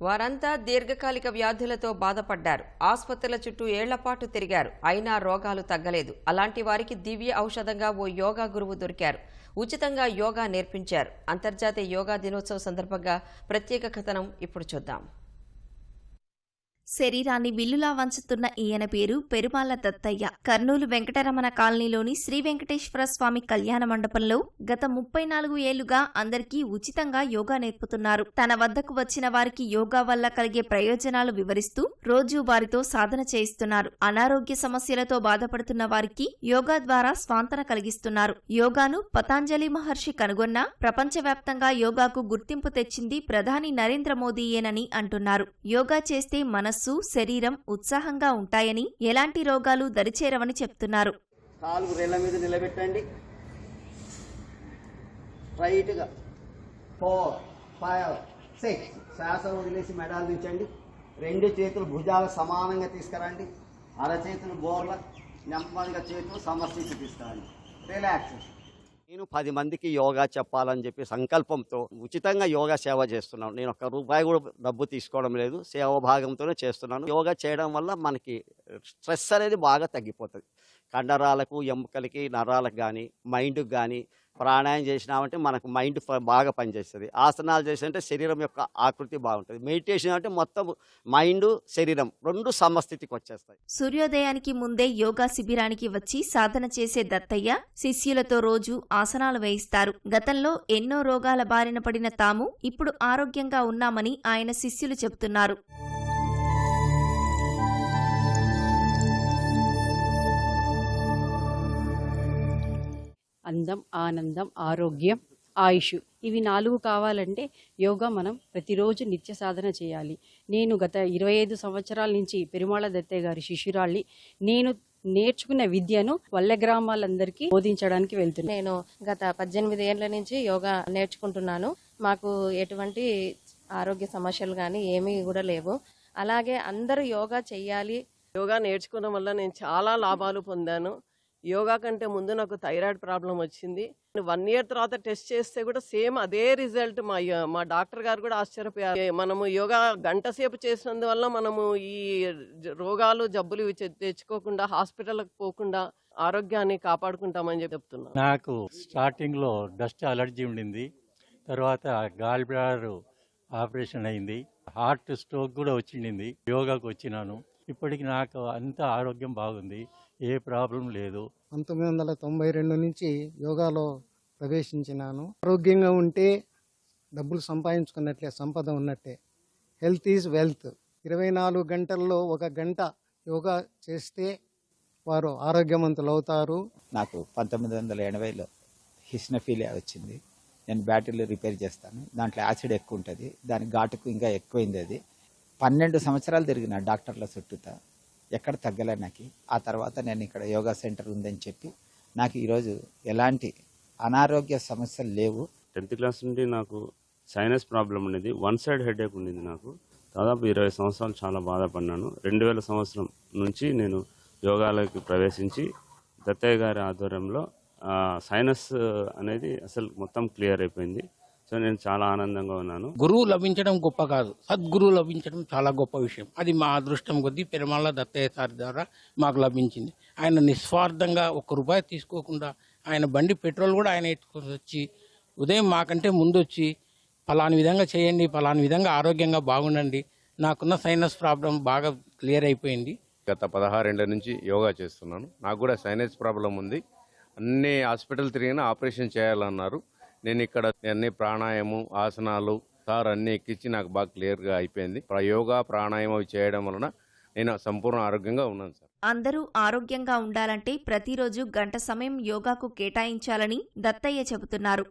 వారంతా దీర్ఘకాలిక వ్యాధులతో బాధపడ్డారు. ఆసుపత్రుల చుట్టూ ఏళ్ళపాటు తిరిగారు. అయినా రోగాలు తగ్గలేదు. అలాంటి వారికి దివ్య ఔషధంగా ఓ యోగా గురువు దొరికారు. ఉచితంగా యోగా నేర్పించారు. అంతర్జాతీయ యోగా దినోత్సవం సందర్భంగా ప్రత్యేక కథనం ఇప్పుడు చూద్దాం. శరీరాన్ని విల్లులా వంచుతున్న ఈయన పేరు పెరుమాల దత్తయ్య. కర్నూలు వెంకటరమణ కాలనీలోని శ్రీ వెంకటేశ్వర స్వామి కళ్యాణ మండపంలో గత ముప్పై నాలుగు ఏళ్ళుగా అందరికీ ఉచితంగా యోగా నేర్పుతున్నారు. తన వద్దకు వచ్చిన వారికి యోగా వల్ల కలిగే ప్రయోజనాలు వివరిస్తూ రోజు వారితో సాధన చేయిస్తున్నారు. అనారోగ్య సమస్యలతో బాధపడుతున్న వారికి యోగా ద్వారా స్వాంతన కలిగిస్తున్నారు. యోగాను పతాంజలి మహర్షి కనుగొన్న ప్రపంచవ్యాప్తంగా యోగాకు గుర్తింపు తెచ్చింది ప్రధాని నరేంద్ర మోదీయేనని అంటున్నారు. యోగా చేస్తే మనస్సు శరీరం ఉత్సాహంగా ఉంటాయని ఎలాంటి రోగాలు దరిచేరవని చెప్తున్నారు. కాలు రెళ్ళ మీద నిలబెట్టండి. రైట్గా ఫోర్ ఫైవ్ సిక్స్ శ్వాస వదిలేసి మెడాలు దించండి. రెండు చేతులు భుజాలు సమానంగా తీసుకురండి. అరచేతులు బోర్ల నెమ్మదిగా చేతులు సమర్శించి తీసుకురండి. రిలాక్స్ నేను పది మందికి యోగా చెప్పాలని చెప్పి సంకల్పంతో ఉచితంగా యోగా సేవ చేస్తున్నాను. నేను ఒక్క రూపాయి కూడా డబ్బు తీసుకోవడం లేదు. సేవ భాగంతోనే చేస్తున్నాను. యోగా చేయడం వల్ల మనకి స్ట్రెస్ అనేది బాగా తగ్గిపోతుంది. కండరాలకు ఎముకలకి నరాలకు కానీ మైండ్కి కానీ ప్రాణాయం చేసినామంటే మనకు మైండ్ బాగా పనిచేస్తుంది. ఆసనాలు చేసినంటే శరీరం యొక్క ఆకృతి బాగుంటుంది. మెడిటేషన్ అంటే మొత్తం మైండ్ శరీరం రెండు సమస్థితికి వచ్చేస్తాయి. సూర్యోదయానికి ముందే యోగా శిబిరానికి వచ్చి సాధన చేసే దత్తయ్య శిష్యులతో రోజు ఆసనాలు వేయిస్తారు. గతంలో ఎన్నో రోగాల బారిన పడిన తాము ఇప్పుడు ఆరోగ్యంగా ఉన్నామని ఆయన శిష్యులు చెబుతున్నారు. అందం ఆనందం ఆరోగ్యం ఆయుష్. ఇవి నాలుగు కావాలంటే యోగా మనం ప్రతిరోజు నిత్య సాధన చేయాలి. నేను గత ఇరవై ఐదు సంవత్సరాల నుంచి పెరుమాళ దత్తయ్య గారి శిష్యురాళ్ళి నేను నేర్చుకున్న విద్యను వల్ల గ్రామాలందరికీ బోధించడానికి వెళ్తున్నాను నేను గత పద్దెనిమిది ఏళ్ళ నుంచి యోగా నేర్చుకుంటున్నాను. మాకు ఎటువంటి ఆరోగ్య సమస్యలు కానీ ఏమీ కూడా లేవు. అలాగే అందరూ యోగా చెయ్యాలి. యోగా నేర్చుకోవడం వల్ల నేను చాలా లాభాలు పొందాను. యోగా కంటే ముందు నాకు థైరాయిడ్ ప్రాబ్లం వచ్చింది. వన్ ఇయర్ తర్వాత టెస్ట్ చేస్తే కూడా సేమ్ అదే రిజల్ట్ మా మా డాక్టర్ గారు కూడా ఆశ్చర్యపోయారు. మనము యోగా గంట సేపు చేసినందువల్ల మనము ఈ రోగాలు జబ్బులు తెచ్చుకోకుండా హాస్పిటల్కి పోకుండా ఆరోగ్యాన్ని కాపాడుకుంటామని చెప్పి చెప్తున్నాను నాకు స్టార్టింగ్లో డస్ట్ అలర్జీ ఉండింది. తర్వాత గాల్ బ్లాడర్ ఆపరేషన్ అయింది. హార్ట్ స్ట్రోక్ కూడా వచ్చిండింది. యోగాకు వచ్చినాను. ఇప్పటికి నాకు అంత ఆరోగ్యం బాగుంది. ఏ ప్రాబ్లం లేదు. పంతొమ్మిది వందల తొంభై రెండు నుంచి యోగాలో ప్రవేశించినాను. ఆరోగ్యంగా ఉంటే డబ్బులు సంపాదించుకున్నట్లే సంపద ఉన్నట్టే. Health is wealth. ఇరవై నాలుగు గంటల్లో ఒక గంట యోగా చేస్తే వారు ఆరోగ్యవంతులు అవుతారు నాకు పంతొమ్మిది వందల ఎనభైలో హిస్నఫీలియా వచ్చింది. నేను బ్యాటరీలు రిపేర్ చేస్తాను. దాంట్లో యాసిడ్ ఎక్కువ ఉంటుంది. దాని ఘాటుకు ఇంకా ఎక్కువైంది అది. పన్నెండు సంవత్సరాలు తిరిగిన డాక్టర్ల చుట్టూత ఎక్కడ తగ్గలే నాకు. ఆ తర్వాత నేను ఇక్కడ యోగా సెంటర్ ఉందని చెప్పి నాకు ఈరోజు ఎలాంటి అనారోగ్య సమస్యలు లేవు. టెన్త్ క్లాస్ నుండి నాకు సైనస్ ప్రాబ్లం ఉండేది వన్ సైడ్ హెడేక్ ఉండేది నాకు. దాదాపు ఇరవై సంవత్సరాలు చాలా బాధపడినాను రెండు వేల సంవత్సరం నుంచి నేను యోగాలోకి ప్రవేశించి దత్తయ్య గారి ఆధ్వర్యంలో సైనస్ అనేది అసలు మొత్తం క్లియర్ అయిపోయింది. సో నేను చాలా ఆనందంగా ఉన్నాను. గురువు లభించడం గొప్ప కాదు. సద్గురువు లభించడం చాలా గొప్ప విషయం. అది మా అదృష్టం కొద్దీ పెరుమాళ్ళ దత్తయ్య సారి ద్వారా మాకు లభించింది. ఆయన నిస్వార్థంగా ఒక్క రూపాయి తీసుకోకుండా ఆయన బండి పెట్రోల్ కూడా ఆయన ఎత్తుకొని వచ్చి ఉదయం మాకంటే ముందు వచ్చి ఫలాని విధంగా చేయండి ఫలాని విధంగా ఆరోగ్యంగా బాగుండండి. నాకున్న సైనస్ ప్రాబ్లం బాగా క్లియర్ అయిపోయింది. గత పదహారేళ్ళ నుంచి యోగా చేస్తున్నాను. నాకు కూడా సైనస్ ప్రాబ్లం ఉంది. అన్ని హాస్పిటల్ తిరిగినా ఆపరేషన్ చేయాలన్నారు. నేను ఇక్కడ అన్ని ప్రాణాయామం ఆసనాలు సార్ అన్ని ఎక్కించి నాకు బాగా క్లియర్గా అయిపోయింది. యోగా ప్రాణాయామం చేయడం వలన నేను సంపూర్ణ ఆరోగ్యంగా ఉన్నాను సార్. అందరూ ఆరోగ్యంగా ఉండాలంటే ప్రతిరోజు గంట సమయం యోగాకు కేటాయించాలని దత్తయ్య చెబుతున్నారు.